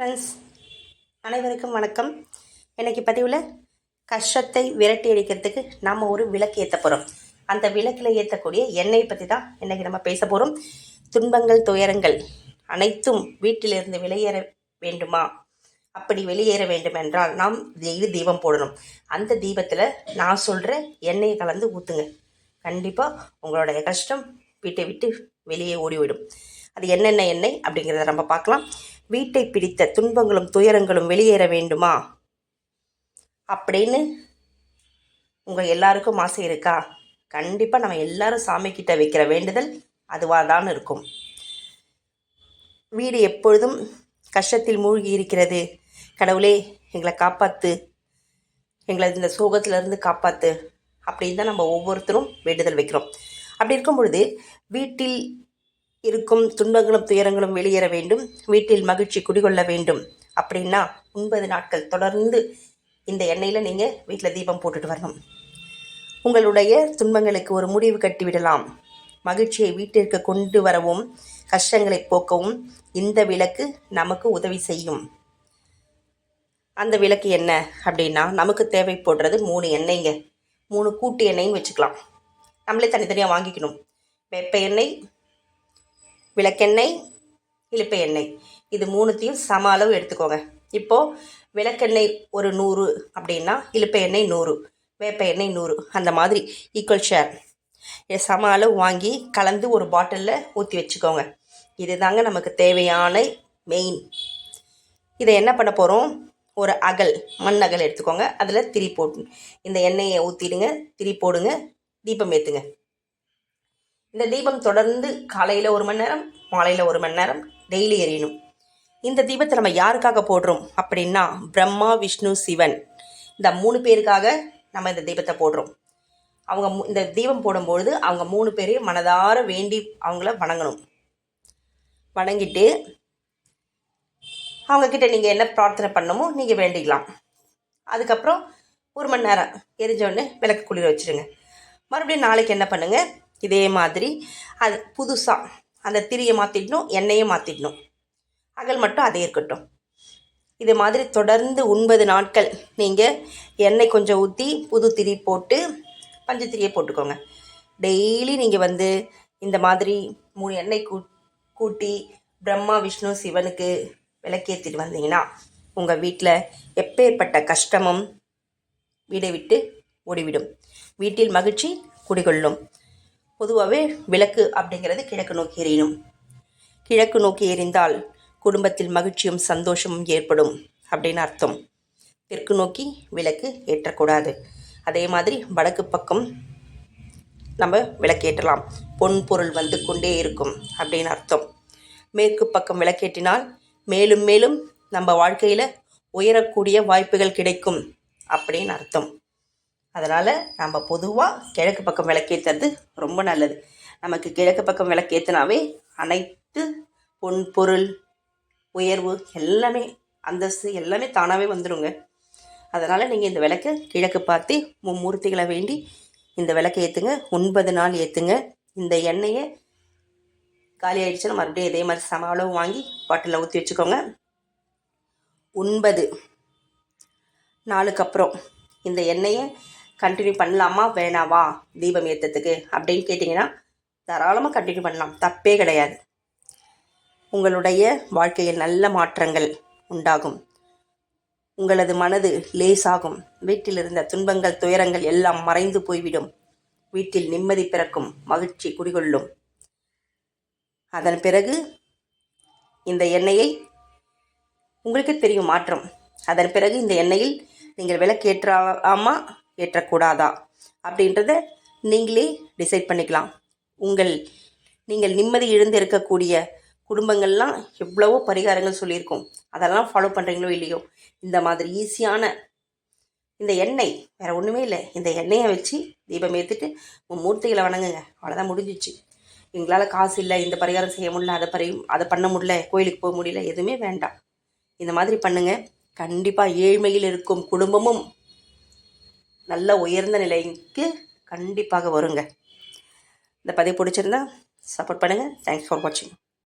Friends அனைவருக்கும் வணக்கம். இன்னைக்கு பதிவில் கஷ்டத்தை விரட்டி அடிக்கிறதுக்கு நாம் ஒரு விளக்கு ஏற்ற போகிறோம் அந்த விளக்கில் ஏற்றக்கூடிய எண்ணெய் பற்றி தான் இன்றைக்கி நம்ம பேச போகிறோம் துன்பங்கள் துயரங்கள் அனைத்தும் வீட்டிலிருந்து வெளியேற வேண்டுமா? அப்படி வெளியேற வேண்டும் என்றால் நாம் இது தீபம் போடணும். அந்த தீபத்தில் நான் சொல்கிற எண்ணெயை கலந்து ஊற்றுங்க கண்டிப்பாக உங்களுடைய கஷ்டம் வீட்டை விட்டு வெளியே ஓடிவிடும். அது என்னென்ன எண்ணெய் அப்படிங்கிறத நம்ம பார்க்கலாம். வீட்டை பிடித்த துன்பங்களும் துயரங்களும் வெளியேற வேண்டுமா? அப்படின்னு உங்கள் எல்லாருக்கும் ஆசை இருக்கா? கண்டிப்பாக நம்ம எல்லாரும் சாமி கிட்ட வைக்கிற வேண்டுதல் அதுவாக தான் இருக்கும். வீடு எப்பொழுதும் கஷ்டத்தில் மூழ்கி இருக்கிறது. கடவுளே எங்களை காப்பாற்று எங்களை இந்த சோகத்திலிருந்து காப்பாற்று அப்படின்னு தான் நம்ம ஒவ்வொருத்தரும் வேண்டுதல் வைக்கிறோம். அப்படி இருக்கும் பொழுது வீட்டில் இருக்கும் துன்பங்களும் துயரங்களும் வெளியேற வேண்டும். வீட்டில் மகிழ்ச்சி குடிகொள்ள வேண்டும். அப்படின்னா ஒன்பது நாட்கள் தொடர்ந்து இந்த எண்ணெயில் நீங்கள் வீட்டில் தீபம் போட்டுட்டு வரணும். உங்களுடைய துன்பங்களுக்கு ஒரு முடிவு கட்டிவிடலாம். மகிழ்ச்சியை வீட்டிற்கு கொண்டு வரவும் கஷ்டங்களை போக்கவும் இந்த விளக்கு நமக்கு உதவி செய்யும். அந்த விளக்கு என்ன அப்படின்னா நமக்கு தேவைப்படுறது மூணு எண்ணெய்ங்க. மூணு கூட்டு எண்ணெயும் வச்சுக்கலாம். நம்மளே தனித்தனியாக வாங்கிக்கணும். வெப்ப எண்ணெய் விளக்கெண்ணெய் இழுப்பை எண்ணெய் இது மூணுத்தையும் சம அளவு எடுத்துக்கோங்க. இப்போது விளக்கெண்ணெய் ஒரு நூறு அப்படின்னா இழுப்பை எண்ணெய் நூறு வேப்ப எண்ணெய் நூறு. அந்த மாதிரி ஈக்குவல் ஷேர் சம அளவு வாங்கி கலந்து ஒரு பாட்டிலில் ஊற்றி வச்சுக்கோங்க. இது தாங்க நமக்கு தேவையான மெயின் இதை என்ன பண்ண போகிறோம் ஒரு அகல் மண் அகல் எடுத்துக்கோங்க. அதில் திரி போட்டு இந்த எண்ணெயை ஊற்றிடுங்க திரி போடுங்க தீபம் ஏற்றுங்க இந்த தீபம் தொடர்ந்து காலையில் ஒரு மணி நேரம் மாலையில் ஒரு மணி நேரம் டெய்லி எரியணும். இந்த தீபத்தை நம்ம யாருக்காக போடுறோம் அப்படின்னா பிரம்மா விஷ்ணு சிவன். இந்த மூணு பேருக்காக நம்ம இந்த தீபத்தை போடுறோம். அவங்க இந்த தீபம் போடும்பொழுது அவங்க மூணு பேரையும் மனதார வேண்டி அவங்கள வணங்கணும். வணங்கிட்டு அவங்கக்கிட்ட நீங்கள் என்ன பிரார்த்தனை பண்ணணுமோ நீங்கள் வேண்டிக்கலாம். அதுக்கப்புறம் ஒரு மணி நேரம் எரிஞ்சோடனே விளக்கு குளிர வச்சுருங்க. மறுபடியும் நாளைக்கு என்ன பண்ணுங்கள் இதே மாதிரி அது புதுசாக அந்த திரியை மாற்றிடணும் எண்ணெயை மாற்றிடணும் அகல் மட்டும் அதே இருக்கட்டும். இது மாதிரி தொடர்ந்து ஒன்பது நாட்கள் நீங்கள் எண்ணெய் கொஞ்சம் ஊற்றி புது திரி போட்டு பஞ்சு திரியை போட்டுக்கோங்க. டெய்லி நீங்கள் வந்து இந்த மாதிரி மூணு எண்ணெய் கூ கூட்டி பிரம்மா விஷ்ணு சிவனுக்கு விளக்கேற்றிட்டு வந்தீங்கன்னா உங்கள் வீட்டில் எப்பேற்பட்ட கஷ்டமும் வீடை விட்டு ஓடிவிடும். வீட்டில் மகிழ்ச்சி குடிகொள்ளும். பொதுவாகவே விளக்கு அப்படிங்கிறது கிழக்கு நோக்கி எரியணும் கிழக்கு நோக்கி எரிந்தால் குடும்பத்தில் மகிழ்ச்சியும் சந்தோஷமும் ஏற்படும் அப்படின்னு அர்த்தம். தெற்கு நோக்கி விளக்கு ஏற்றக்கூடாது. அதே மாதிரி வடக்கு பக்கம் நம்ம விளக்கேற்றலாம் பொன் பொருள் வந்து கொண்டே இருக்கும் அப்படின்னு அர்த்தம். மேற்கு பக்கம் விளக்கேற்றினால் மேலும் மேலும் நம்ம வாழ்க்கையில் உயரக்கூடிய வாய்ப்புகள் கிடைக்கும் அப்படின்னு அர்த்தம். அதனால் நம்ம பொதுவாக கிழக்கு பக்கம் விளக்கேற்றுறது ரொம்ப நல்லது. நமக்கு கிழக்கு பக்கம் விளக்கேற்றினாவே அனைத்து பொன் பொருள் உயர்வு எல்லாமே அந்தஸ்து எல்லாமே தானாகவே வந்துடுங்க அதனால் நீங்கள் இந்த விளக்கை கிழக்கு பார்த்து மும்மூர்த்திகளை வேண்டி இந்த விளக்கை ஏற்றுங்க ஒன்பது நாள் ஏற்றுங்க இந்த எண்ணெயை காலி ஆகிடுச்சுன்னா மறுபடியும் இதே மாதிரி சம அளவு வாங்கி பாட்டிலில் ஊற்றி வச்சுக்கோங்க. ஒன்பது நாளுக்கு அப்புறம் இந்த எண்ணெயை கண்டினியூ பண்ணலாமா? வேணாவா? தீபம் ஏற்றத்துக்கு அப்படின்னு கேட்டிங்கன்னா தாராளமாக கண்டினியூ பண்ணலாம். தப்பே கிடையாது. உங்களுடைய வாழ்க்கையில் நல்ல மாற்றங்கள் உண்டாகும். உங்களது மனது லேசாகும். வீட்டில் இருந்த துன்பங்கள் துயரங்கள் எல்லாம் மறைந்து போய்விடும். வீட்டில் நிம்மதி பிறக்கும் மகிழ்ச்சி குடிகொள்ளும். அதன் பிறகு இந்த எண்ணெயை உங்களுக்கு தெரியும் மாற்றம். அதன் பிறகு இந்த எண்ணெயில் நீங்கள் விளக்கேற்றாமா ஏற்றக்கூடாதா? அப்படின்றத நீங்களே டிசைட் பண்ணிக்கலாம். உங்கள் நீங்கள் நிம்மதி இழந்து இருக்கக்கூடிய குடும்பங்கள்லாம் எவ்வளவோ பரிகாரங்கள் சொல்லியிருக்கோம். அதெல்லாம் ஃபாலோ பண்ணுறீங்களோ இல்லையோ? இந்த மாதிரி ஈஸியான இந்த எண்ணெய் வேறு ஒன்றுமே இல்லை. இந்த எண்ணெயை வச்சு தீபம் ஏற்றுட்டு மூர்த்திகளை வணங்குங்க. அவ்வளோதான் முடிஞ்சிச்சு. எங்களால் காசு இல்லை இந்த பரிகாரம் செய்ய முடியல அதை பரி அதை பண்ண முடியல கோயிலுக்கு போக முடியல எதுவுமே வேண்டாம். இந்த மாதிரி பண்ணுங்கள் கண்டிப்பாக ஏழ்மையில் இருக்கும் குடும்பமும் நல்ல உயர்ந்த நிலைக்கு கண்டிப்பாக வருங்க. இந்த பதிவு பிடிச்சிருந்தா சப்போர்ட் பண்ணுங்கள் தேங்க்ஸ் ஃபார் வாட்சிங்